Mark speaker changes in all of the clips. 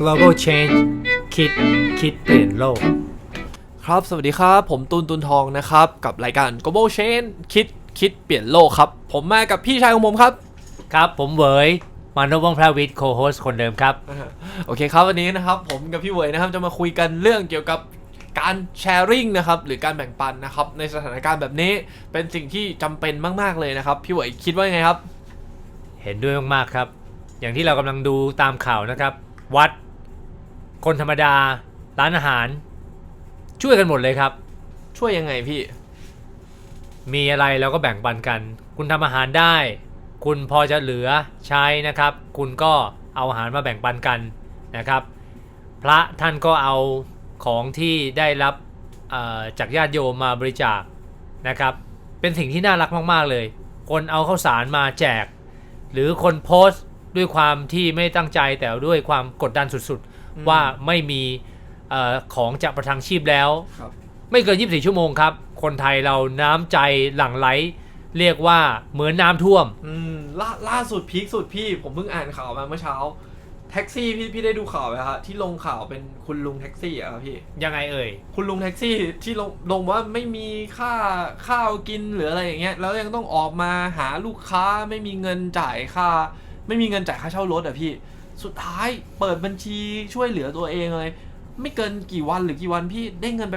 Speaker 1: global change คิดคิดเปลี่ยนโลก
Speaker 2: ครับ สวัสดีครับ ผมตูนตุนทองนะครับ กับรายการ Global Change คิดคิดเปลี่ยนโลกครับ ผมมากับพี่ชายของผมครับ
Speaker 1: ครับ ผมเหวยมานพวงศ์พระวิทย์โคโฮสคนเดิมครับ
Speaker 2: โอเคครับวันนี้นะครับ ผมกับพี่เวยนะครับจะมาคุยกันเรื่องเกี่ยวกับการแชร์ริ่งนะครับหรือการแบ่งปันนะครับในสถานการณ์แบบนี้เป็นสิ่งที่จำเป็นมากๆเลยนะครับ พี่เวยคิดว่ายังไงครับ
Speaker 1: เห็นด้วยมากๆครับ อย่างที่เรากำลังดูตามข่าวนะครับ วัด คนธรรมดา ร้านอาหาร ช่วยกันหมดเลยครับ
Speaker 2: ช่วยยังไงพี่
Speaker 1: มีอะไรเราก็แบ่งปันกัน คุณทำอาหารได้ คุณพอจะเหลือใช้นะครับ คุณก็เอาอาหารมาแบ่งปันกันนะครับ พระท่านก็เอาของที่ได้รับเอ่อจากญาติโยมมาบริจาคนะครับ เป็นสิ่งที่น่ารักมากๆเลย คนเอาข้าวสารมาแจก หรือคนโพสต์ด้วยความที่ไม่ตั้งใจแต่ด้วยความกดดันสุด
Speaker 2: อืม
Speaker 1: ๆ ว่าไม่มีเออของจะประทังชีพแล้ว
Speaker 2: ครับ
Speaker 1: ไม่เกิน 24 ชั่วโมงครับ คนไทยเราน้ำใจหลั่งไหล เรียกว่าเหมือนน้ำท่วม
Speaker 2: อืมล่าล่าสุดพีคสุดพี่ ผมเพิ่งอ่านข่าวมาเมื่อเช้า แท็กซี่พี่พี่ได้ดูข่าวไหมครับที่ลงข่าวเป็นคุณลุงแท็กซี่อะครับพี่
Speaker 1: ยังไงเอ่ย
Speaker 2: คุณลุงแท็กซี่ที่ลงลงว่าไม่มีค่าข้าวกินหรืออะไรอย่างเงี้ย แล้วยังต้องออกมาหาลูกค้าไม่มีเงินจ่ายค่า ไม่มีเงินจ่ายค่าเช่ารถอะพี่ สุดท้ายเปิดบัญชีช่วยเหลือตัวเองเลย ไม่เกินกี่วันหรือกี่วันพี่ได้เงินไป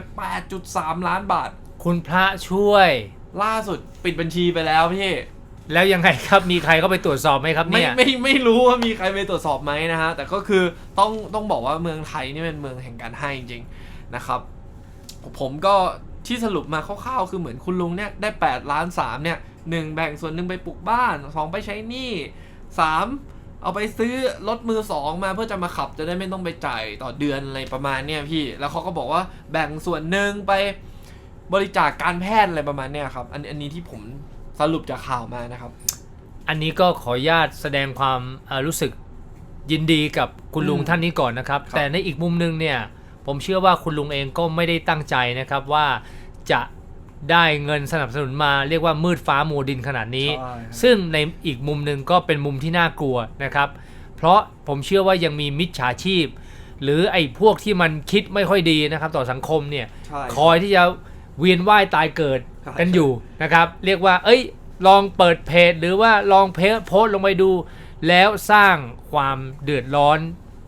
Speaker 2: 8.3 ล้านบาท
Speaker 1: คุณพระช่วย
Speaker 2: ล่าสุดปิดบัญชีไปแล้วพี่
Speaker 1: แล้วยังไงครับมีใครเข้าไปตรวจสอบไหมครับ
Speaker 2: ไม่
Speaker 1: เนี่ย
Speaker 2: ไม่ไม่รู้ว่ามีใครไปตรวจสอบไหมนะฮะ แต่ก็คือต้องต้องบอกว่าเมืองไทยนี่เป็นเมืองแห่งการให้จริงๆนะครับ ผมก็ที่สรุปมาคร่าวๆคือเหมือนคุณลุงเนี่ยได้ 8 ล้าน3เนี่ยหนึ่งแบ่งส่วนหนึ่งไปปลูกบ้านสองไปใช้หนี้สาม เอาไปซื้อรถมือสองมาเพื่อจะมาขับจะได้ไม่ต้องไปจ่ายต่อเดือนอะไรประมาณเนี่ยพี่ แล้วเขาก็บอกว่าแบ่งส่วนหนึ่งไปบริจาคการแพทย์อะไรประมาณเนี่ยครับอันอันนี้ที่ผมสรุปจากข่าวมานะครับ
Speaker 1: อันนี้ก็ขออนุญาตแสดงความเอ่อรู้สึกยินดีกับคุณลุง
Speaker 2: อืม
Speaker 1: ท่านนี้ก่อนนะครับ
Speaker 2: ครับ
Speaker 1: แต่ในอีกมุมหนึงเนี่ยผมเชื่อว่าคุณลุงเองก็ไม่ได้ตั้งใจนะครับว่าจะ ได้เงินสนับสนุนมาเรียกว่ามืดฟ้ามัวดินขนาดนี้
Speaker 2: ใช่ครับ
Speaker 1: ซึ่งในอีกมุมหนึ่งก็เป็นมุมที่น่ากลัวนะครับ เพราะผมเชื่อว่ายังมีมิจฉาชีพ หรือไอ้พวกที่มันคิดไม่ค่อยดีนะครับ ต่อสังคมเนี่ย
Speaker 2: ใช่
Speaker 1: คอยที่จะเวียนว่ายตายเกิด
Speaker 2: ใช่
Speaker 1: กันอยู่นะครับ เรียกว่า เอ้ย ลองเปิดเพจ หรือว่าลองเพจโพสต์ลงไปดู แล้วสร้างความเดือดร้อน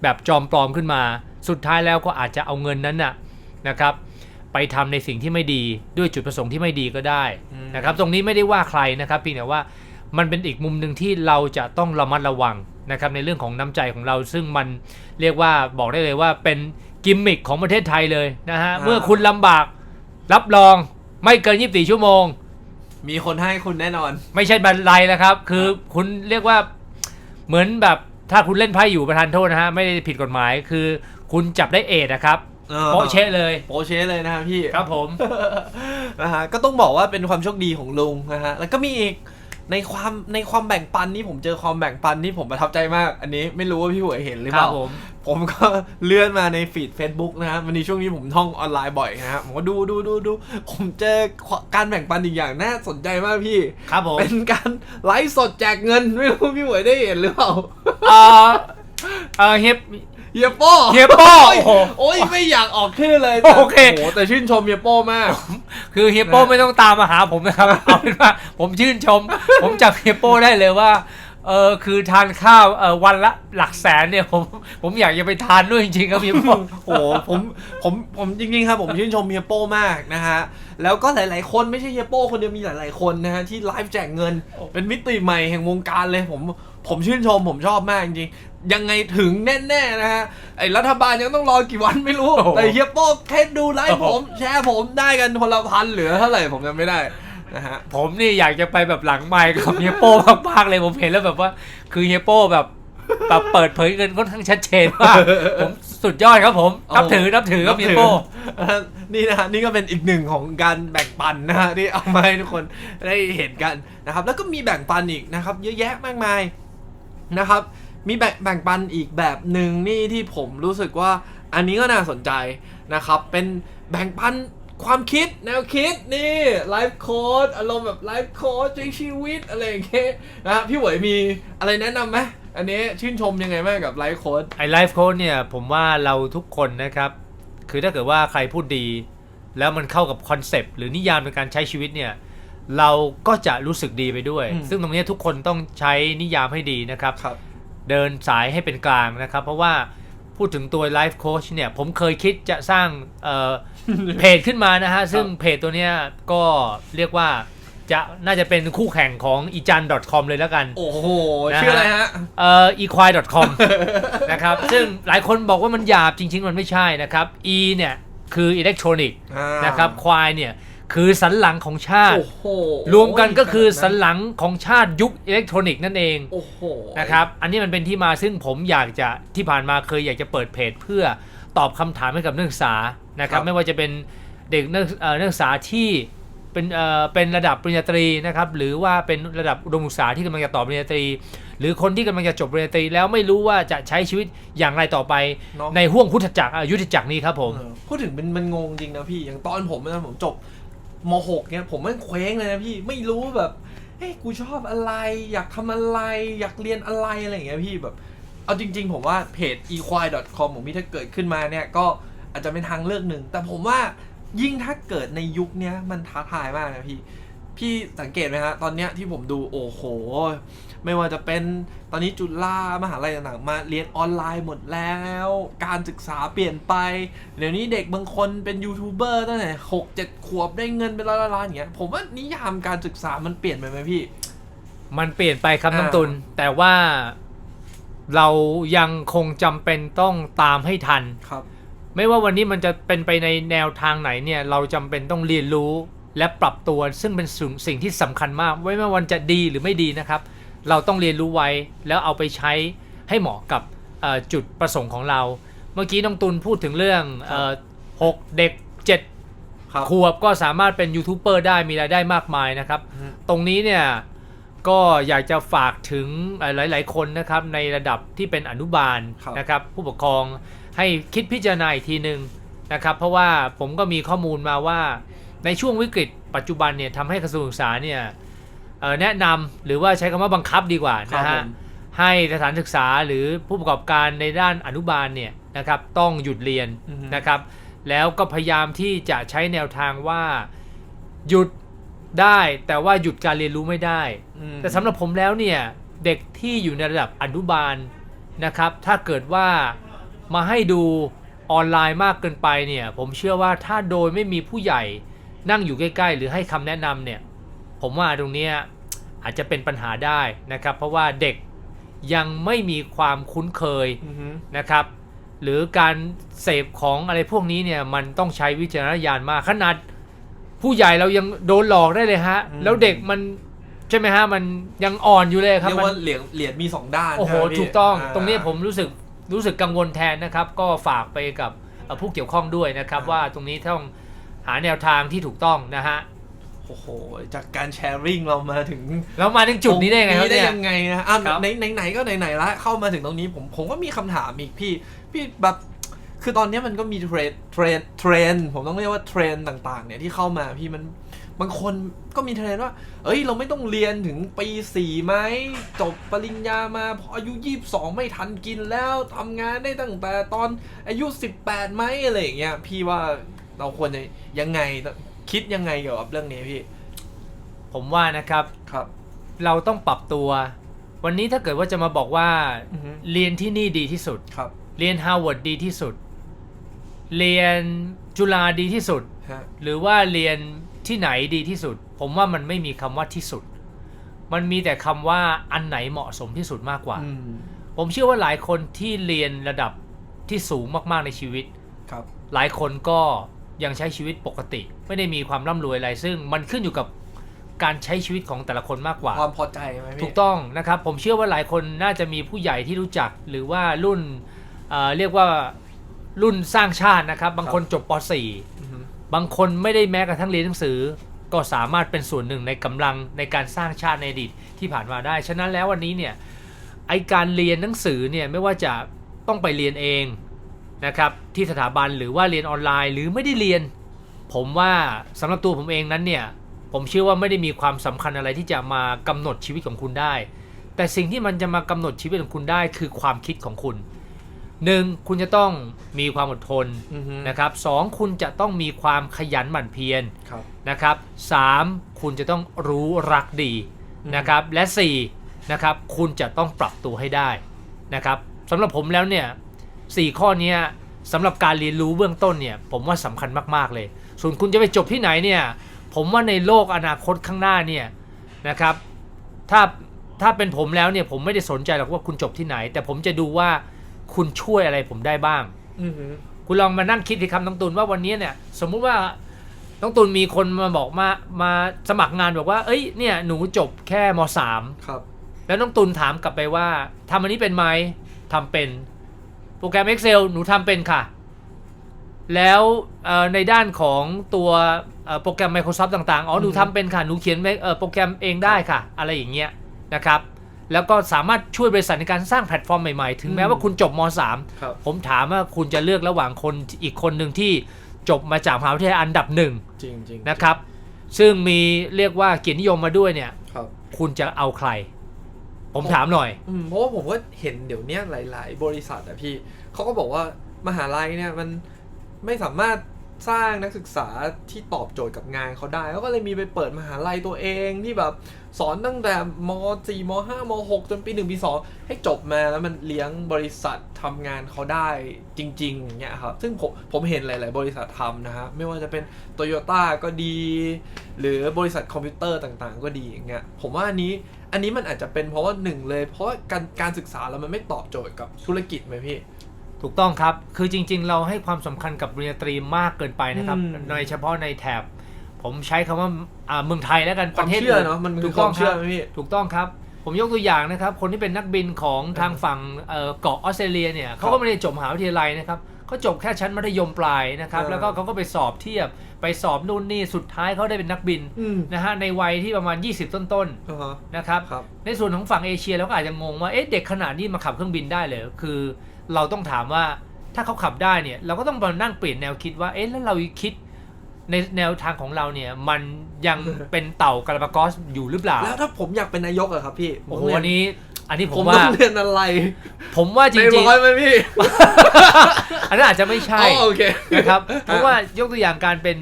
Speaker 1: แบบจอมปลอมขึ้นมา สุดท้ายแล้วก็อาจจะเอาเงินนั้นน่ะนะครับ ไปทำในสิ่งที่ไม่ดีด้วยจุดประสงค์ที่ไม่ดีก็ได้
Speaker 2: อืม
Speaker 1: นะครับ ตรงนี้ไม่ได้ว่าใครนะครับเพียงแต่ว่ามันเป็นอีกมุมหนึ่งที่เราจะต้องระมัดระวังนะครับในเรื่องของน้ำใจของเรา ซึ่งมันเรียกว่าบอกได้เลยว่าเป็นกิมมิคของประเทศไทยเลยนะฮะ
Speaker 2: อ่า
Speaker 1: เมื่อคุณลำบากรับรองไม่เกิน 24 ชั่วโมง
Speaker 2: มีคนให้คุณแน่นอน
Speaker 1: ไม่ใช่บันไลแล้วครับ คือคุณเรียกว่าเหมือนแบบถ้าคุณเล่นไพ่อยู่ประธานโทษนะฮะไม่ได้ผิดกฎหมายคือ คุณจับได้เอทนะครับ โปะเชะเลย
Speaker 2: โปะเชะเลยนะครับพี่
Speaker 1: ครับผม
Speaker 2: นะฮะก็ต้องบอกว่าเป็นความโชคดีของลุงนะฮะแล้วก็มีอีกในความในความแบ่งปันนี่ผมเจอความแบ่งปันที่ผมประทับใจมาก อันนี้ไม่รู้ว่าพี่หวยเห็นหรือ
Speaker 1: ค
Speaker 2: เป
Speaker 1: รับ
Speaker 2: ล่า
Speaker 1: ผม
Speaker 2: ผมก็ เลื่อนมาในฟีด Facebook นะฮะวันนี้ช่วงนี้ผมท่องออนไลน์บ่อยนะฮะผมก็ดูดูดูดูผมเจอการแบ่งปันอีกอย่างน่าสนใจมากพี่
Speaker 1: ครับผม
Speaker 2: เป็นการไลฟ์สดแจกเงินไม่รู้พี่หวยได้เห็นหรือเปล่า
Speaker 1: เออเออเฮีย
Speaker 2: เฮียโป้
Speaker 1: เฮียโป้
Speaker 2: โอ้ย
Speaker 1: โอ้โห
Speaker 2: โอ้ยไม่อยากออกชื่อเลยแต่
Speaker 1: โอเค
Speaker 2: โอ้โหแต่ชื่นชมเฮียโป้มาก
Speaker 1: คือเฮียโป้
Speaker 2: นะ
Speaker 1: ไม่ต้องตามมาหาผมนะครับ เอาเป็นว่าผมชื่นชม ผมจับเฮียโป้ได้เลยว่า เออคือทานข้าวเออวันละหลักแสนเนี่ยผมผมอยากจะไปทานด้วยจริงๆครับเฮียโป้
Speaker 2: โอ้โหผมผมผมจริงๆครับผมชื่นชมเฮียโป้มากนะฮะแล้วก็หลายๆคนไม่ใช่เฮียโป้คนเดียวมีหลายๆคนนะฮะที่ไลฟ์แจกเงิน เป็นมิติใหม่แห่งวงการเลยผมผมชื่นชมผมชอบมากจริงๆยังไงถึงแน่ๆนะฮะไอ้รัฐบาลยังต้องรอกี่วันไม่รู้
Speaker 1: โอ้โห
Speaker 2: แต่เฮียโป้แค่ดูไลฟ์
Speaker 1: โอ้
Speaker 2: ผ
Speaker 1: โห
Speaker 2: มแชร์ผมได้กันคนละพันเหลือเท่าไหร่ผมจำไม่ได้ นะฮะ
Speaker 1: ผมนี่อยากจะไปแบบหลังไมค์กับเฮียโป้มากๆเลยผมเห็นแล้วแบบว่า คือเฮียโป้แบบแบบเปิดเผยเงินค่อนข้างชัดเจนมากผมสุดยอดครับผมนับถือนับถือครับเฮียโป้
Speaker 2: นะฮะนี่นะฮะนี่ก็เป็นอีกหนึ่งของการแบ่งปันนะฮะที่เอามาให้ทุกคนได้เห็นกันนะครับ แล้วก็มีแบ่งปันอีกนะครับ เยอะแยะมากมายนะครับ มีแบ่งแบ่งปันอีกแบบหนึ่งนี่ที่ผมรู้สึกว่าอันนี้ก็น่าสนใจนะครับ เป็นแบ่งปัน ความคิดแนวคิดนี่ไลฟ์โค้ดอารมณ์แบบไลฟ์โค้ดช่วยชีวิตอะไรอย่างเงี้ยนะฮะพี่หวยมีอะไรแนะนำไหมอันนี้ชื่นชมยังไงบ้างกับไลฟ์โค้ด
Speaker 1: ไอไลฟ์โค้ดเนี่ยผมว่าเราทุกคนนะครับ คือถ้าเกิดว่าใครพูดดี แล้วมันเข้ากับคอนเซปต์หรือนิยามในการใช้ชีวิตเนี่ย เราก็จะรู้สึกดีไปด้วย
Speaker 2: อืม
Speaker 1: ซึ่งตรงเนี้ยทุกคนต้องใช้นิยามให้ดีนะครับ
Speaker 2: ครับ
Speaker 1: เดินสายให้เป็นกลางนะครับ เพราะว่าพูดถึงตัวไลฟ์โค้ชเนี่ย ผมเคยคิดจะสร้างเอ่อ เพจขึ้นมานะฮะ ซึ่งเพจตัวเนี้ยก็เรียกว่าจะน่าจะเป็นคู่แข่งของอีจัน .com เลยแล้วกัน
Speaker 2: โอ้โห
Speaker 1: นะฮะ
Speaker 2: ชื่ออะไรฮะ
Speaker 1: เอ่อ equine.com นะครับ ซึ่งหลายคนบอกว่ามันหยาบจริง ๆ มันไม่ใช่นะครับ e เนี่ย คืออิเล็กทรอนิกส์
Speaker 2: อ่า
Speaker 1: นะครับควายเนี่ย คือสันหลังของชาติ
Speaker 2: โอ้โห
Speaker 1: รวมกันก็คือสันหลังของชาติยุคอิเล็กทรอนิกส์นั่นเอง
Speaker 2: โอ้โห
Speaker 1: นะครับ อันนี้มันเป็นที่มาซึ่งผมอยากจะที่ผ่านมาเคยอยากจะเปิดเพจเพื่อตอบคำถามให้กับนักศึกษา นะครับไม่ว่าจะเป็นเด็กนักเอ่อนักศึกษาที่เป็นเอ่อเป็นระดับปริญญาตรีนะครับหรือว่าเป็นระดับอุดมศึกษาที่กำลังจะต่อปริญญาตรี หรือคนที่กำลังจะจบปริญญาตรี แล้วไม่รู้ว่าจะใช้ชีวิตอย่างไรต่อไป
Speaker 2: เนาะ
Speaker 1: ในห่วงพุทธจักรอะยุทธจักรนี้ครับผม
Speaker 2: เออพูดถึงมันมันงงจริงนะพี่อย่างตอนผมนะผมจบม .6 เนี่ยผมมันเคว้งเลยนะพี่ไม่รู้แบบเฮ้ยกูชอบอะไร อยากทำอะไร อยากเรียนอะไรอะไรอย่างเงี้ยพี่แบบ เอาจริง ๆ ผมว่าเพจ equine.com ของพี่ถ้าเกิดขึ้นมาเนี่ยก็ อาจจะเป็นทางเลือกหนึ่ง แต่ผมว่ายิ่งถ้าเกิดในยุคเนี้ยมันท้าทายมากนะพี่ พี่สังเกตไหมฮะ ตอนเนี้ยที่ผมดูโอ้โห ไม่ว่าจะเป็นตอนนี้จุฬามหาลัยต่างๆ มาเรียนออนไลน์หมดแล้ว การศึกษาเปลี่ยนไป เดี๋ยวนี้เด็กบางคนเป็นยูทูบเบอร์ตั้งแต่หกเจ็ดขวบได้เงินเป็นร้อยๆล้านอย่างเงี้ย ผมว่านิยามการศึกษามันเปลี่ยนไปไหมพี่
Speaker 1: มันเปลี่ยนไปครับ
Speaker 2: อ่า
Speaker 1: น้ำตุน แต่ว่าเรายังคงจำเป็นต้องตามให้ทัน
Speaker 2: ครับ
Speaker 1: ไม่ว่าวันนี้มันจะเป็นไปในแนวทางไหนเนี่ยเราจำเป็นต้องเรียนรู้และปรับตัวซึ่งเป็นสิ่งสิ่งที่สำคัญมาก ไม่ว่าวันจะดีหรือไม่ดีนะครับ เราต้องเรียนรู้ไว้แล้วเอาไปใช้ให้เหมาะกับเอ่อจุดประสงค์ของเรา เมื่อกี้น้องตุลพูดถึงเรื่องเอ่อหกเด็กเจ็ด
Speaker 2: ครับ
Speaker 1: ขวบก็สามารถเป็นยูทูบเบอร์ได้มีรายได้มากมายนะครับ
Speaker 2: อืม
Speaker 1: ตรงนี้เนี่ยก็อยากจะฝากถึงหลาย ๆ คนนะครับในระดับที่เป็นอนุบาล
Speaker 2: ครับ
Speaker 1: นะครับผู้ปกครอง ให้คิดพิจารณาอีกทีหนึ่งนะครับ เพราะว่าผมก็มีข้อมูลมาว่าในช่วงวิกฤต ปัจจุบันเนี่ยทำให้กระทรวงศึกษาเนี่ยเอ่อแนะนำหรือว่าใช้คำว่าบังคับดีกว่า
Speaker 2: ครับ
Speaker 1: นะ
Speaker 2: ผ
Speaker 1: ฮะ
Speaker 2: ม
Speaker 1: ให้สถานศึกษาหรือผู้ประกอบการในด้านอนุบาลเนี่ยนะครับต้องหยุดเรียน
Speaker 2: อือฮึ
Speaker 1: นะครับแล้วก็พยายามที่จะใช้แนวทางว่าหยุดได้แต่ว่าหยุดการเรียนรู้ไม่ได้
Speaker 2: อืม
Speaker 1: แต่สำหรับผมแล้วเนี่ยเด็กที่อยู่ในระดับอนุบาลนะครับถ้าเกิดว่า มาให้ดูออนไลน์มากเกินไปเนี่ย ผมเชื่อว่าถ้าโดยไม่มีผู้ใหญ่นั่งอยู่ใกล้ๆ หรือให้คำแนะนำเนี่ย ผมว่าตรงเนี้ยอาจจะเป็นปัญหาได้นะครับ เพราะว่าเด็กยังไม่มีความคุ้นเคย
Speaker 2: อือฮึ
Speaker 1: นะครับ หรือการเสพของอะไรพวกนี้เนี่ยมันต้องใช้วิจารณญาณมากขนาดผู้ใหญ่เรายังโดนหลอกได้เลยฮะ แล้วเด็กมันใช่ไหมฮะ มันยังอ่อนอยู่เลยครับ
Speaker 2: เรียก
Speaker 1: มัน
Speaker 2: ว่าเหรียญเหรียญมีสองด้าน
Speaker 1: โอ้โห
Speaker 2: ใช่ไมพี่
Speaker 1: ถูกต้องาตรงนี้ผมรู้สึก รู้สึกกังวลแทนนะครับ ก็ฝากไปกับเอ่อผู้เกี่ยวข้องด้วยนะครับ
Speaker 2: อ่า
Speaker 1: ว่าตรงนี้ต้องหาแนวทางที่ถูกต้องนะฮะ
Speaker 2: โอ้โห จากการแชร์ริ่งเรามาถึง
Speaker 1: แล้วมาถึงจุดนี้ได้ไงครับ
Speaker 2: ได้
Speaker 1: เนี่ย
Speaker 2: ยังไงนะอะ
Speaker 1: ครับ
Speaker 2: ไหนไหนไหนก็ไหนไหนละเข้ามาถึงตรงนี้ผมผมก็มีคำถามอีกพี่ พี่แบบคือตอนนี้มันก็มีเทรนเทรนเทรนผมต้องเรียกว่าเทรนต่างๆเนี่ยที่เข้ามาพี่มัน บางคนก็มีเทรนว่า เอ้ย เราไม่ต้องเรียนถึงปีสี่ไหม จบปริญญามาพออายุยี่สองไม่ทันกินแล้วทำงานได้ตั้งแต่ตอนอายุสิบแปดไหมอะไรอย่างเงี้ย พี่ว่าเราควรจะยังไงคิดยังไงเกี่ยวกับเรื่องนี้พี่
Speaker 1: ผมว่านะครับ
Speaker 2: ครับ
Speaker 1: เราต้องปรับตัว วันนี้ถ้าเกิดว่าจะมาบอกว่า
Speaker 2: อือฮึ
Speaker 1: เรียนที่นี่ดีที่สุด
Speaker 2: ครับ
Speaker 1: เรียนฮาร์วาร์ดดีที่สุด เรียนจุฬาดีที่สุด
Speaker 2: ฮะ
Speaker 1: หรือว่าเรียน ที่ไหนดีที่สุด ผมว่ามันไม่มีคำว่าที่สุด มันมีแต่คำว่าอันไหนเหมาะสมที่สุดมากกว่า
Speaker 2: อืม
Speaker 1: ผมเชื่อว่าหลายคนที่เรียนระดับที่สูงมากๆในชีวิต
Speaker 2: ครับ
Speaker 1: หลายคนก็ยังใช้ชีวิตปกติ ไม่ได้มีความร่ำรวยอะไร ซึ่งมันขึ้นอยู่กับการใช้ชีวิตของแต่ละคนมากกว่า
Speaker 2: ความพอใจไหมพี่
Speaker 1: ถูกต้องนะครับ ผมเชื่อว่าหลายคนน่าจะมีผู้ใหญ่ที่รู้จัก หรือว่ารุ่นเอ่อเรียกว่ารุ่นสร้างชาตินะครับ บางคนจบป
Speaker 2: อือฮึ
Speaker 1: .4 บางคนไม่ได้แม้กระทั่งเรียนหนังสือ ก็สามารถเป็นส่วนหนึ่งในกำลังในการสร้างชาติในอดีตที่ผ่านมาได้ ฉะนั้นแล้ววันนี้เนี่ยไอการเรียนหนังสือเนี่ยไม่ว่าจะต้องไปเรียนเองนะครับที่สถาบันหรือว่าเรียนออนไลน์หรือไม่ได้เรียน ผมว่าสำหรับตัวผมเองนั้นเนี่ยผมเชื่อว่าไม่ได้มีความสำคัญอะไรที่จะมากำหนดชีวิตของคุณได้ แต่สิ่งที่มันจะมากำหนดชีวิตของคุณได้คือความคิดของคุณ หนึ่งคุณจะต้องมีความอดทน
Speaker 2: อือฮึ
Speaker 1: นะครับสองคุณจะต้องมีความขยันหมั่นเพียร
Speaker 2: ครับ
Speaker 1: นะครับสามคุณจะต้องรู้รักดี
Speaker 2: อืม
Speaker 1: นะครับและสี่นะครับคุณจะต้องปรับตัวให้ได้นะครับสำหรับผมแล้วเนี่ยสี่ข้อเนี้ยสำหรับการเรียนรู้เบื้องต้นเนี่ยผมว่าสำคัญมากๆเลย ส่วนคุณจะไปจบที่ไหนเนี่ยผมว่าในโลกอนาคตข้างหน้าเนี่ยนะครับถ้าถ้าเป็นผมแล้วเนี่ยผมไม่ได้สนใจหรอกว่าคุณจบที่ไหน แต่ผมจะดูว่า คุณช่วยอะไรผมได้บ้าง
Speaker 2: อือฮึ
Speaker 1: คุณลองมานั่งคิดสิครับน้องตูนว่าวันนี้เนี่ย สมมุติว่าน้องตูนมีคนมาบอกมามาสมัครงานบอกว่า เอ้ยเนี่ยหนูจบแค่มสาม
Speaker 2: ครับ
Speaker 1: แล้วน้องตูนถามกลับไปว่าทำอันนี้เป็นไหมทำเป็นโปรแกรม Excel หนูทำเป็นค่ะ แล้วเอ่อในด้านของตัวเอ่อโปรแกรม Microsoft ต่างๆ อ๋อ หนู
Speaker 2: อือฮึ
Speaker 1: ทำเป็นค่ะ หนูเขียนเอ่อโปรแกรมเองได้ค่ะ อะไรอย่างเงี้ยนะครับ แล้วก็สามารถช่วยบริษัทในการสร้างแพลตฟอร์มใหม่ๆ ถึงแม้ว่าคุณจบม .3
Speaker 2: ครับ
Speaker 1: ผมถามว่าคุณจะเลือกระหว่างคนอีกคนหนึ่งที่จบมาจากมหาวิทยาลัยอันดับหนึ่ง
Speaker 2: จริงจริง
Speaker 1: นะครับ ซึ่งมีเรียกว่าเกียรตินิยมมาด้วยเนี่ย
Speaker 2: ครับ
Speaker 1: คุณจะเอาใคร ผมถามหน่อย
Speaker 2: อืมเพราะว่าผมก็เห็นเดี๋ยวเนี้ยหลาย ๆ บริษัทอะพี่เขาก็บอกว่ามหาลัยเนี่ยมันไม่สามารถสร้างนักศึกษาที่ตอบโจทย์กับงานเขาได้เขาก็เลยมีไปเปิดมหาลัยตัวเองที่แบบ สอนตั้งแต่ม .4 ม .5 ม .6 จนปี1ปี2ให้จบมาแล้วมันเลี้ยงบริษัททำงานเขาได้จริงๆอย่างเงี้ยครับซึ่งผมผมเห็นหลาย ๆ บริษัททำนะฮะไม่ว่าจะเป็นโตโยต้าก็ดี หรือบริษัทคอมพิวเตอร์ต่างๆ ก็ดีอย่างเงี้ยผมว่าอันนี้อันนี้มันอาจจะเป็นเพราะว่าหนึ่งเลย เพราะว่าการการศึกษาแล้วมันไม่ตอบโจทย์กับธุรกิจไหมพี่
Speaker 1: ถูกต้องครับ คือจริง ๆ เราให้ความสำคัญกับปริญญาตรีมากเกินไปนะครับ
Speaker 2: อืม
Speaker 1: โดยเฉพาะในแถบ ผมใช้คำว่าอ่าเมืองไทยแล้วกัน
Speaker 2: ค
Speaker 1: ป
Speaker 2: วาม
Speaker 1: ระเทศ
Speaker 2: เชื่อเนาะมัน
Speaker 1: ถู
Speaker 2: คือกค
Speaker 1: ต้
Speaker 2: วา
Speaker 1: อง
Speaker 2: ม
Speaker 1: ค
Speaker 2: เชื่
Speaker 1: รั
Speaker 2: อบไหมพี่
Speaker 1: ถูกต้องครับ ผมยกตัวอย่างนะครับ คนที่เป็นนักบินของทางฝั่งเอ่อเกาะออสเตรเลียเนี่ยเขาก็ไม่ได้จบมหาวิทยาลัยนะครับเขาจบแค่ชั้นมัธยมปลายนะครับ
Speaker 2: เออ
Speaker 1: แล้วก็เขาก็ไปสอบเทียบไปสอบนู่นนี่สุดท้ายเขาได้เป็นนักบิน
Speaker 2: อืม
Speaker 1: นะฮะในวัยที่ประมาณ 20 ต้น
Speaker 2: อ่าฮะ
Speaker 1: ๆนะครับ
Speaker 2: ครับ
Speaker 1: ในส่วนของฝั่งเอเชียเราก็อาจจะงงว่า เอ๊ะ เด็กขนาดนี้มาขับเครื่องบินได้เลยคือเราต้องถามว่าถ้าเขาขับได้เนี่ย เราก็ต้องมานั่งเปลี่ยนแนวคิดว่า เอ๊ะ แล้วเราคิด ในแนวทางของเราเนี่ยมันยังเป็นเต่ากระปากอสอยู่หรือเปล่า
Speaker 2: แล้วถ้าผมอยากเป็นนายกอะครับพี่
Speaker 1: โอ้โห
Speaker 2: ผมต้ง
Speaker 1: อัน
Speaker 2: เรีย
Speaker 1: นี้ อันนี้ผ
Speaker 2: ผม
Speaker 1: ม
Speaker 2: ต้
Speaker 1: ว่า
Speaker 2: องเรียนอะไร
Speaker 1: ผมว่าจ
Speaker 2: ใน
Speaker 1: ริง
Speaker 2: ร้อยไหมพี่
Speaker 1: ๆ อันนั้นอาจจะไม่ใช่
Speaker 2: อ๋อโอเค
Speaker 1: นะครับ เพราะว่ายกตัวอย่างการเป็น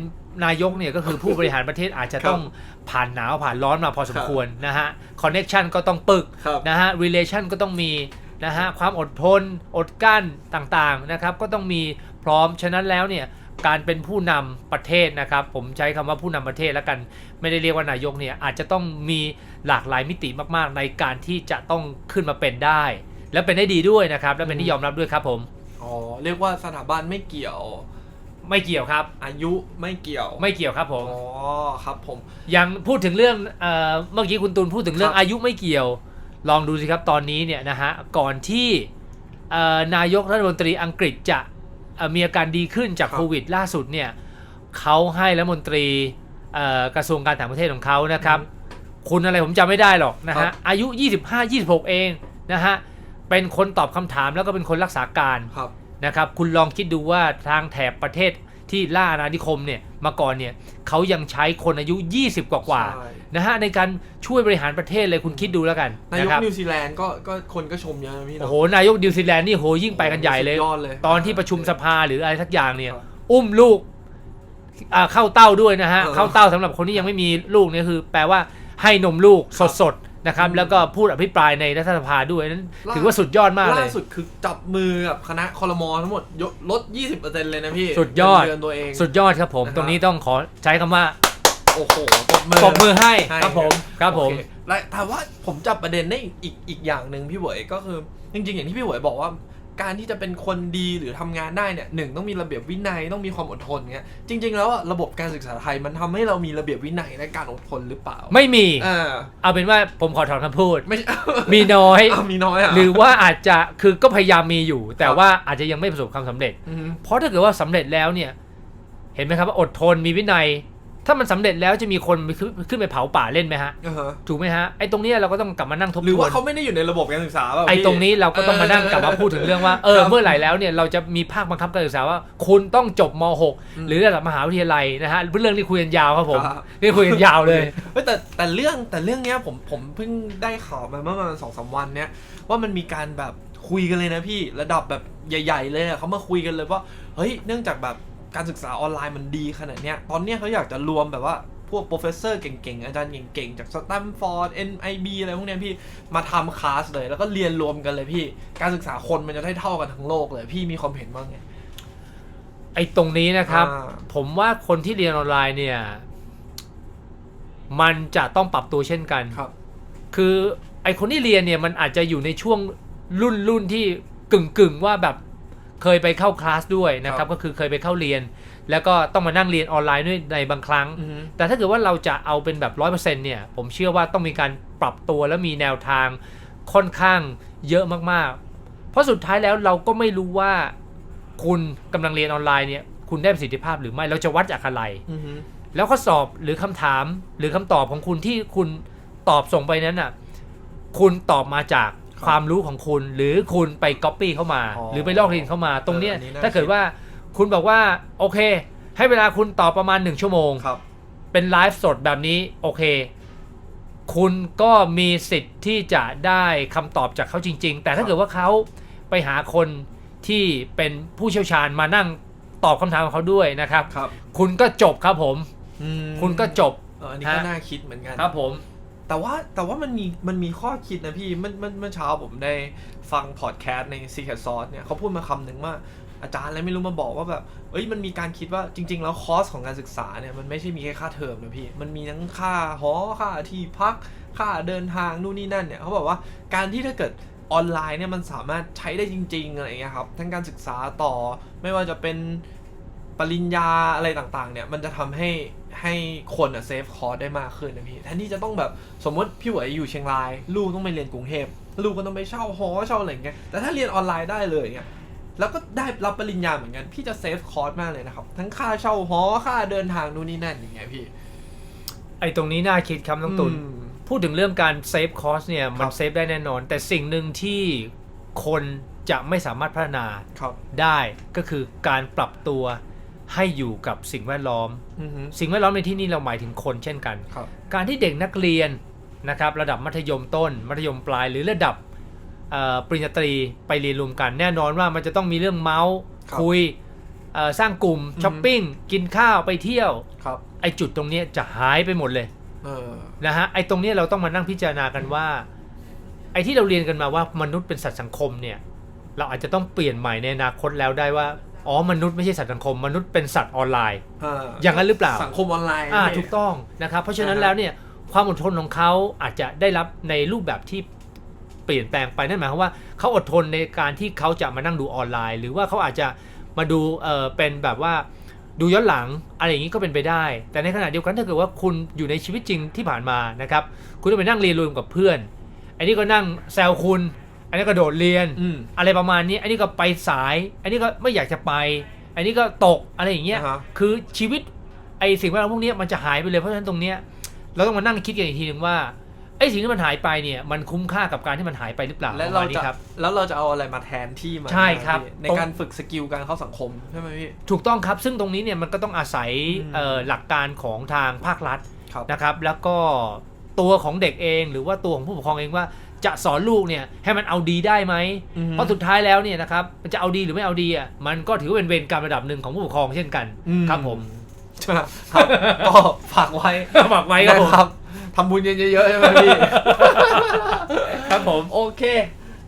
Speaker 1: นายกเนี่ยก็คือผู้บริหารประเทศอาจจะ
Speaker 2: ครับ
Speaker 1: ต้องผ่านหนาวผ่านร้อนมาพอสม
Speaker 2: ครับ
Speaker 1: ควรนะฮะคอนเน็ชันก็ต้องปึก
Speaker 2: ครับ
Speaker 1: นะฮะ relation ก็ต้องมีนะฮะ ความอดทน อดกลั้นต่างๆ นะครับ ก็ต้องมีพร้อม ฉะนั้นแล้วเนี่ย การเป็นผู้นำประเทศนะครับ ผมใช้คำว่าผู้นำประเทศแล้วกันไม่ได้เรียกว่านายกเนี่ยอาจจะต้องมีหลากหลายมิติมากๆ ในการที่จะต้องขึ้นมาเป็นได้ และเป็นได้ดีด้วยนะครับ และเป็นที่ยอมรับด้วยครับผม
Speaker 2: อ๋อเรียกว่าสถาบันไม่เกี่ยว
Speaker 1: ไม่เกี่ยวครับ
Speaker 2: อายุไม่เกี่ยว
Speaker 1: ไม่เกี่ยวครับผม
Speaker 2: อ๋อครับผม
Speaker 1: ยังพูดถึงเรื่องเอ่อเมื่อกี้คุณตูนพูดถึงเรื่อง
Speaker 2: ครับ
Speaker 1: อายุไม่เกี่ยว ลองดูสิครับตอนนี้เนี่ยนะฮะก่อนที่เอ่อนายกรัฐมนตรีอังกฤษจะเอ่อ มีอาการดีขึ้นจากโควิดล่าสุดเนี่ยเขาให้รัฐมนตรีเอ่อกระทรวงการต่างประเทศของเขานะครับ คุณอะไรผมจำไม่ได้หรอกนะ
Speaker 2: ครั
Speaker 1: ฮะ
Speaker 2: บ
Speaker 1: อายุ 25 26 เองนะฮะเป็นคนตอบคำถามแล้วก็เป็นคนรักษาการ
Speaker 2: ครับ
Speaker 1: นะครับ คุณลองคิดดูว่าทางแถบประเทศ ที่ล่าอาณานิคมเนี่ยมาก่อนเนี่ยเขายังใช้คนอายุ 20 กว่ากว่าๆ
Speaker 2: ใช่
Speaker 1: นะฮะในการช่วยบริหารประเทศเลยคุณคิดดูแล้วกัน
Speaker 2: นาย
Speaker 1: นะ
Speaker 2: ก
Speaker 1: ครับ
Speaker 2: นิวซีแลนด์ก็ก็คนก็ชมเยอะนะพี่
Speaker 1: โอ้
Speaker 2: เนาะ
Speaker 1: โหนายกนิวซีแลนด์นี่โหยิ่งไปกันใหญ่เลย
Speaker 2: สุดยอดเลย
Speaker 1: ตอนที่ประชุมสภาหรืออะไรสักอย่างเนี่ย
Speaker 2: ครับ
Speaker 1: อุ้มลูกอ่าเข้าเต้าด้วยนะฮะ
Speaker 2: เออ
Speaker 1: เข้าเต้าสำหรับคนที่ยังไม่มีลูกเนี่ยคือ แปลว่าให้นมลูก
Speaker 2: ครับ
Speaker 1: สดๆ นะครับ
Speaker 2: อืม
Speaker 1: แล้วก็พูดอภิปรายในรัฐสภาด้วยนั้น
Speaker 2: ล่า
Speaker 3: ถือว่าสุดยอดมากเลย
Speaker 2: ล่าสุดคือจับมือกับคณะคอรมอทั้งหมดยกลด 20%เลยนะพี่
Speaker 1: สุดยอด
Speaker 2: เดือนตัวเอง
Speaker 1: สุดยอดครับผม
Speaker 2: นะครับ
Speaker 1: ตรงนี้ต้องขอใช้คำว่า
Speaker 2: โอ้โหปรบมือ
Speaker 1: ปรบมือให้
Speaker 2: ใช่
Speaker 1: ครับผมครับผม
Speaker 2: โอเและแต่ว่าผมจับประเด็นได้อีกอีกอย่างหนึ่งพี่เหวยก็คือ จริงๆ อย่างที่พี่เหวยบอกว่า การที่จะเป็นคนดีหรือทำงานได้เนี่ยหนึ่งต้องมีระเบียบวินัยต้องมีความอดทนเงี้ยจริง ๆ แล้วอะระบบการศึกษาไทยมันทำให้เรามีระเบียบวินัยและการอดทนหรือเปล่า
Speaker 1: ไม่มี
Speaker 2: อ่า
Speaker 1: เอาเป็นว่าผมขอถอนคำพูด
Speaker 2: ไม่
Speaker 1: มีน้อย
Speaker 2: อ้าวมีน้อยอะ
Speaker 1: หรือว่าอาจจะคือก็พยายามมีอยู่ แต่
Speaker 2: ครับ
Speaker 1: ว่าอาจจะยังไม่ประสบความสำเร็จ
Speaker 2: อืม
Speaker 1: เพราะถ้าเกิดว่าสำเร็จแล้วเนี่ย เห็นไหมครับว่าอดทนมีวินัย ถ้ามันสำเร็จแล้วจะมีคนขึ้นขึ้นไปเผาป่าเล่นไหมฮะ
Speaker 2: อ่าฮะ
Speaker 1: ถูกไหมฮะไอ้ตรงเนี้ยเราก็ต้องกลับมานั่งทบ
Speaker 2: หรือ
Speaker 1: ทว
Speaker 2: ว่านเขาไม่ได้อยู่ในระบบการศึกษาเปล่า
Speaker 1: ไอ้
Speaker 2: พี่
Speaker 1: ตรงนี้เราก็ต้องมานั่งกลับมาพูดถึงเรื่องว่าเออ
Speaker 2: ครับ
Speaker 1: เมื่อไหร่แล้วเนี่ยเราจะมีภาคบังคับการศึกษาว่า คุณต้องจบม
Speaker 2: อืม
Speaker 1: .6 หรือระดับมหาวิทยาลัยนะฮะเรื่องนี้คุยกันยาวครับผม
Speaker 2: ครับ
Speaker 1: นี่คุยกันยาวเลย
Speaker 2: เฮ้ยแต่แต่เรื่องแต่เรื่องเนี้ยผมผมเพิ่งได้ข่าวมาเมื่อประมาณสองสามวันเนี้ยว่ามันมีการแบบคุยกันเลยนะพี่ระดับแบบใหญ่ ๆ เลยอะเขามาคุยกันเลยว่าเฮ้ยเนื่องจากแบบ การศึกษาออนไลน์มันดีขนาดเนี้ย ตอนเนี้ยเขาอยากจะรวมแบบว่าพวกโปรเฟสเซอร์เก่งๆ อาจารย์เก่งๆ จากสแตมฟอร์ด NIB อะไรพวกเนี้ยพี่มาทำคลาสเลย แล้วก็เรียนรวมกันเลยพี่ การศึกษาคนมันจะได้เท่ากันทั้งโลกเลย พี่มีความเห็นบ้างไง
Speaker 1: ไอ้ตรงนี้นะครับ
Speaker 2: อ่า
Speaker 1: ผมว่าคนที่เรียนออนไลน์เนี่ย มันจะต้องปรับตัวเช่นกัน
Speaker 2: ครับ
Speaker 1: คือไอคนที่เรียนเนี่ยมันอาจจะอยู่ในช่วงรุ่นรุ่นที่กึ่งกึ่งๆว่าแบบ เคยไปเข้าคลาสด้วยนะค
Speaker 2: ครั
Speaker 1: รับ
Speaker 2: บ
Speaker 1: ก็คือเคยไปเข้าเรียน แล้วก็ต้องมานั่งเรียนออนไลน์ด้วยในบางครั้ง
Speaker 2: อือฮึ
Speaker 1: แต่ถ้าเกิดว่าเราจะเอาเป็นแบบร้อยเปอร์เซ็นต์เนี่ยผมเชื่อว่าต้องมีการปรับตัวและมีแนวทางค่อนข้างเยอะมากๆ เพราะสุดท้ายแล้วเราก็ไม่รู้ว่าคุณกำลังเรียนออนไลน์เนี่ยคุณได้ประสิทธิภาพหรือไม่เราจะวัดจากอะไร
Speaker 2: อือฮึ
Speaker 1: แล้วข้อสอบหรือคำถามหรือคำตอบของคุณที่คุณตอบส่งไปนั้นน่ะ คุณตอบมาจาก ความรู้ของคุณ หรือคุณไปก๊อปปี้เข้ามา
Speaker 2: อ๋อ
Speaker 1: หรือไปลอกเรียนเข้ามา ตรงเนี้ย
Speaker 2: เอออันนี้น่า
Speaker 1: ถ้าเกิดว่าคุณบอกว่าโอเค ให้เวลาคุณตอบประมาณหนึ่งชั่วโมง
Speaker 2: ครับ
Speaker 1: เป็นไลฟ์สดแบบนี้โอเค คุณก็มีสิทธิ์ที่จะได้คำตอบจากเขาจริง ๆ แต่ถ้าเกิดว่าเขาไปหาคนที่เป็นผู้เชี่ยวชาญมานั่งตอบคำถามของเขาด้วยนะครับ
Speaker 2: ครับ
Speaker 1: คุณก็จบครับผม
Speaker 2: อืม
Speaker 1: คุณก็จบ
Speaker 2: เอออันนี้ก็
Speaker 1: ฮะ
Speaker 2: น่าคิดเหมือนกัน
Speaker 1: ครับผม
Speaker 2: แต่ว่าแต่ว่ามันมีมันมีข้อคิดนะพี่เมื่อเมื่อเมื่อเช้าผมได้ฟังพอดแคสต์ใน Secret Sauce เนี่ยเขาพูดมาคำหนึ่งว่าอาจารย์อะไรไม่รู้มาบอกว่าแบบ เอ้ยมันมีการคิดว่าจริง ๆ แล้วคอสของการศึกษาเนี่ยมันไม่ใช่มีแค่ค่าเทอมนะพี่ มันมีทั้งค่าหอค่าที่พักค่าเดินทางนู่นนี่นั่นเนี่ยเขาบอกว่าการที่ถ้าเกิดออนไลน์เนี่ยมันสามารถใช้ได้จริง ๆอะไรอย่างเงี้ยครับทั้งการศึกษาต่อไม่ว่าจะเป็นปริญญาอะไรต่างๆเนี่ยมันจะทำให้ ให้คนอะเซฟคอร์สได้มากขึ้นนะพี่แทนที่จะต้องแบบสมมติพี่หวยอยู่เชียงราย ลูกต้องไปเรียนกรุงเทพลูกก็ต้องไปเช่าหอเช่าอะไรอย่างเงี้ยแต่ถ้าเรียนออนไลน์ได้เลยเนี่ยแล้วก็ได้รับปริญญาเหมือนกัน พี่จะเซฟคอร์สมากเลยนะครับ ทั้งค่าเช่าหอค่าเดินทางนู่นนี่นั่นอย่างเงี้ยพี่
Speaker 1: ไอ้ตรงนี้น่าคิดครับน้องตุล
Speaker 2: อืม
Speaker 1: พูดถึงเรื่องการเซฟคอสเนี่ยมัน
Speaker 2: ครับ
Speaker 1: เซฟได้แน่นอน แต่สิ่งหนึ่งที่คนจะไม่สามารถพัฒนา
Speaker 2: ครับ
Speaker 1: ได้ก็คือการปรับตัว ให้อยู่กับสิ่งแวดล้อม
Speaker 2: อือฮึ
Speaker 1: สิ่งแวดล้อมในที่นี้เราหมายถึงคนเช่นกัน
Speaker 2: ครับ
Speaker 1: การที่เด็กนักเรียนนะครับระดับมัธยมต้น มัธยมปลาย หรือระดับเอ่อปริญญาตรีไปเรียนรวมกัน แน่นอนว่ามันจะต้องมีเรื่องเมาส์
Speaker 2: ครับ
Speaker 1: คุยเอ่อสร้างกลุ่ม
Speaker 2: อือฮึ
Speaker 1: ช้อปปิ้งกินข้าวไปเที่ยว
Speaker 2: ครับ
Speaker 1: ไอจุดตรงเนี้ยจะหายไปหมดเลย
Speaker 2: เออ
Speaker 1: นะฮะไอตรงเนี้ยเราต้องมานั่งพิจารณากันว่า ไอที่เราเรียนกันมาว่ามนุษย์เป็นสัตว์สังคมเนี่ยเราอาจจะต้องเปลี่ยนใหม่ในอนาคตแล้วได้ว่า อ๋อมนุษย์ไม่ใช่สัตว์สังคม มนุษย์เป็นสัตว์ออนไลน์
Speaker 2: เออ
Speaker 1: อย่างนั้นหรือเปล่า
Speaker 2: สังคมออนไลน์
Speaker 1: อ่า
Speaker 2: พี่
Speaker 1: ถูกต้องนะครับ เพราะฉะนั้น
Speaker 2: อ่าฮะ
Speaker 1: แล้วเนี่ยความอดทนของเขาอาจจะได้รับในรูปแบบที่เปลี่ยนแปลงไปนั่นหมายความว่าเขาอดทนในการที่เขาจะมานั่งดูออนไลน์ หรือว่าเขาอาจจะมาดูเออเป็นแบบว่าดูย้อนหลังอะไรอย่างนี้ก็เป็นไปได้ แต่ในขณะเดียวกันถ้าเกิดว่าคุณอยู่ในชีวิตจริงที่ผ่านมานะครับ คุณต้องไปนั่งเรียนรวมกับเพื่อน อันนี้ก็นั่งแซวคุณอั นนี้ก็โดดเรียน
Speaker 2: อืม
Speaker 1: อะไรประมาณนี้ อันนี้ก็ไปสาย อันนี้ก็ไม่อยากจะไป อันนี้ก็ตกอะไรอย่างเงี้ย
Speaker 2: อ่าฮะ
Speaker 1: คือชีวิตไอสิ่งแวดล้อมพวกเนี้ยมันจะหายไปเลย เพราะฉะนั้นตรงเนี้ยเราต้องมานั่งคิดกันอีกทีหนึ่งว่าไอสิ่งที่มันหายไปเนี่ยมันคุ้มค่ากับการที่มันหายไปหรือเปล่า
Speaker 2: และ
Speaker 1: ป
Speaker 2: เรา
Speaker 1: ระมาณนี้
Speaker 2: จะ
Speaker 1: ครับ
Speaker 2: แล้วเราจะเอาอะไรมาแทนที่มัน
Speaker 1: ใช่ครับ
Speaker 2: พี่ใน
Speaker 1: ตรง
Speaker 2: การฝึกสกิลการเข้าสังคมใช่ไหมพี่
Speaker 1: ถูกต้องครับ ซึ่งตรงนี้เนี่ยมันก็ต้องอาศัย
Speaker 2: อืม
Speaker 1: เอ่อหลักการของทางภาครัฐ
Speaker 2: ครับ
Speaker 1: นะครับแล้วก็ตัวของเด็กเองหรือว่าตัวของผู้ปกครองเองว่า จะสอนลูกเนี่ยให้มันเอาดีได้ไหม
Speaker 2: อือฮึ
Speaker 1: เพราะสุดท้ายแล้วเนี่ยนะครับมันจะเอาดีหรือไม่เอาดีอะมันก็ถือว่าเป็นเวรกรรมระดับหนึ่งของผู้ปกครองเช่นกัน
Speaker 2: อื
Speaker 1: ครับผม
Speaker 2: ครับก็ฝากไว้
Speaker 1: ฝากไว้ครับผม
Speaker 2: นะครับทำบุญเยอะๆใช่ไหมพี่
Speaker 1: ครับผม
Speaker 2: โอเค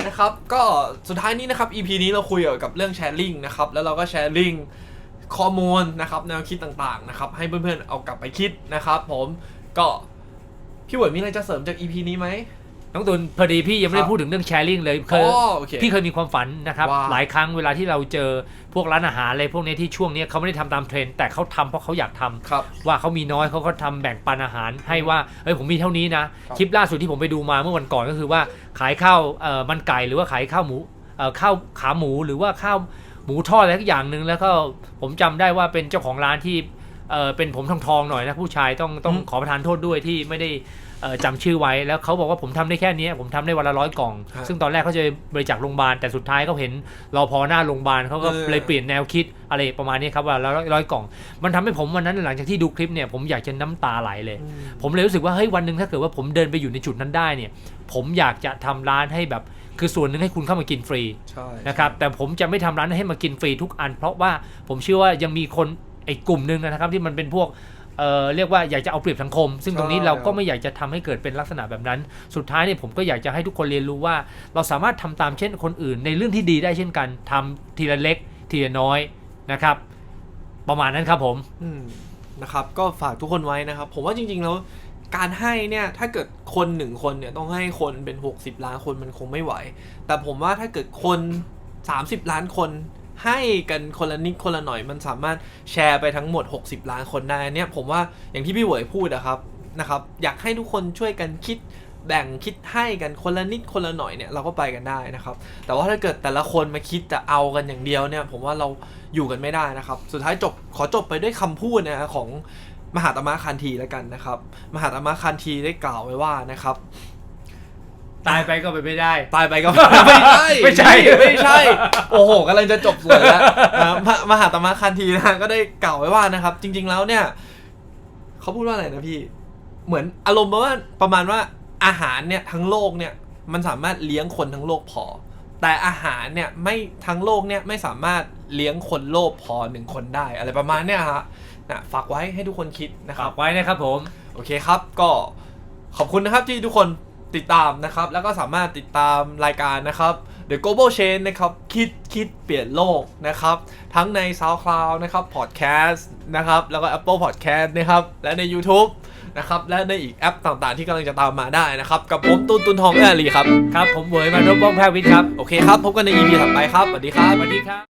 Speaker 2: นะครับ ก็สุดท้ายนี้นะครับ EP นี้เราคุยเกี่ยวกับเรื่องแชร์ลิงนะครับ แล้วเราก็แชร์ลิงข้อมูลนะครับแนวคิดต่างๆนะครับ ให้เพื่อนๆเอากลับไปคิดนะครับ ผมก็พี่หวยมีอะไรจะเสริมจาก EP นี้ไหม
Speaker 1: น้องตุลพอดีพี่ยังไม่
Speaker 2: ค
Speaker 1: ได้
Speaker 2: รับ
Speaker 1: พูดถึงเรื่องแชร์ลิงเลยเค
Speaker 2: อ๋
Speaker 1: ย
Speaker 2: อโอเค
Speaker 1: พี่เคยมีความฝันนะครับ
Speaker 2: ว่า
Speaker 1: หลายครั้งเวลาที่เราเจอพวกร้านอาหารอะไรพวกนี้ที่ช่วงนี้เขาไม่ได้ทำตามเทรนด์แต่เขาทำเพราะเขาอยากทำ
Speaker 2: ครับ
Speaker 1: ว่าเขามีน้อยเขาก็ทำแบ่งปันอาหารให้ว่าเฮ้ยผมมีเท่านี้นะ
Speaker 2: ครับ
Speaker 1: คลิปล่าสุดที่ผมไปดูมาเมื่อวันก่อนก็คือว่าขายข้าวเอ่อมันไก่หรือว่าขายข้าวหมูเอ่อข้าวขาหมูหรือว่าข้าวหมูทอดอะไรสักอย่างหนึ่งแล้วก็ผมจำได้ว่าเป็นเจ้าของร้านที่เออเป็นผมทองทองๆหน่อยนะผู้ชายต้องต้อง
Speaker 2: อืม
Speaker 1: ขอประทานโทษด้วยที่ไม่ได้เอ่อ จำชื่อไว้แล้วเขาบอกว่าผมทำได้แค่นี้ผมทำได้วันละร้อยกล่อง
Speaker 2: ฮะ
Speaker 1: ซึ่งตอนแรกเขาจะบริจาคโรงพยาบาลแต่สุดท้ายเขาเห็นรอพอหน้าโรงพยาบาลเขาก็
Speaker 2: เออ
Speaker 1: เลยเปลี่ยนแนวคิดอะไรประมาณนี้ครับว่าละร้อยร้อยกล่อง มันทำให้ผมวันนั้นหลังจากที่ดูคลิปเนี่ยผมอยากจะน้ำตาไหลเลย
Speaker 2: อืม
Speaker 1: ผมเลยรู้สึกว่าเฮ้ยวันหนึ่งถ้าเกิดว่าผมเดินไปอยู่ในจุดนั้นได้เนี่ย ผมอยากจะทำร้านให้แบบคือส่วนหนึ่งให้คุณเข้ามากินฟรี
Speaker 2: ใช่
Speaker 1: นะครับแต่ผมจะไม่ทำร้านให้มากินฟรีทุกอัน เพราะว่าผมเชื่อว่ายังมีคนไอ้กลุ่มหนึ่งนะครับที่มันเป็นพวก เอ่อเรียกว่าอยากจะเอาเปรียบสังคม ซึ่งตรงนี้เราก็ไม่อยากจะทำให้เกิดเป็นลักษณะแบบนั้น สุดท้ายเนี่ยผมก็อยากจะให้ทุกคนเรียนรู้ว่า เราสามารถทำตามเช่นคนอื่น ในเรื่องที่ดีได้เช่นกันทำทีละเล็ก ทีละน้อยนะครับ ประมาณนั้นครับผม
Speaker 2: อืมนะครับ ก็ฝากทุกคนไว้นะครับ ผมว่าจริง ๆ แล้วการให้เนี่ยถ้าเกิดคนหนึ่งคนเนี่ยต้องให้คนเป็น 60 ล้านคนมันคงไม่ไหว แต่ผมว่าถ้าเกิดคน 30 ล้านคน ให้กันคนละนิดคนละหน่อยมันสามารถแชร์ไปทั้งหมด 60 ล้านคนได้เนี่ยผมว่าอย่างที่พี่เหวยพูดนะครับนะครับ อยากให้ทุกคนช่วยกันคิดแบ่งคิดให้กันคนละนิดคนละหน่อยเนี่ยเราก็ไปกันได้นะครับ แต่ว่าถ้าเกิดแต่ละคนมาคิดจะเอากันอย่างเดียวเนี่ย ผมว่าเราอยู่กันไม่ได้นะครับ สุดท้ายจบขอจบไปด้วยคำพูดนะฮะของมหาตมะคันธีแล้วกันนะครับ มหาตมะคันธีได้กล่าวไว้ว่านะครับ
Speaker 1: ตายไปก็ไปนไม่ได้
Speaker 2: ตายไปก็ ไม่ใช่
Speaker 1: ไม่ใช่
Speaker 2: ไม่ใช่ โอ้โหกำลังจะจบสวยแล้วนะมหมหาตมะคันธีนะฮะก็ได้กล่าวไว้ว่านะครับ จริง ๆ แล้วเนี่ยเขาพูดว่าอะไรนะพี่ เหมือนอารมณ์ประมาณประมาณว่าอาหารเนี่ยทั้งโลกเนี่ยมันสามารถเลี้ยงคนทั้งโลกพอ แต่อาหารเนี่ยไม่ทั้งโลกเนี่ยไม่สามารถเลี้ยงคนโลภพอหนึ่งคนได้ อะไรประมาณเนี่ยฮะนะฝากไว้ให้ทุกคนคิดนะค
Speaker 1: ฝา
Speaker 2: รับ
Speaker 1: กไว้นะครับผม
Speaker 2: โอเคครับก็ขอบคุณนะครับที่ทุกคน ติดตามนะครับ แล้วก็สามารถติดตามรายการนะครับ The Global Change นะครับ คิดคิดเปลี่ยนโลกนะครับ ทั้งใน SoundCloud นะครับ Podcast นะครับ แล้วก็ Apple Podcast นะครับ และใน YouTube นะครับ และในอีกแอปต่างๆ ที่กำลังจะตามมาได้นะครับ กับผมตุนตุนทองเอลีครับ
Speaker 1: ครับ ผมเหวยมานพบ้องแพรวิทย์ครับ
Speaker 2: โอเคครับ พบกันใน EP ถัดไปครับ สวัสดีครับ
Speaker 1: สวัสดีครับ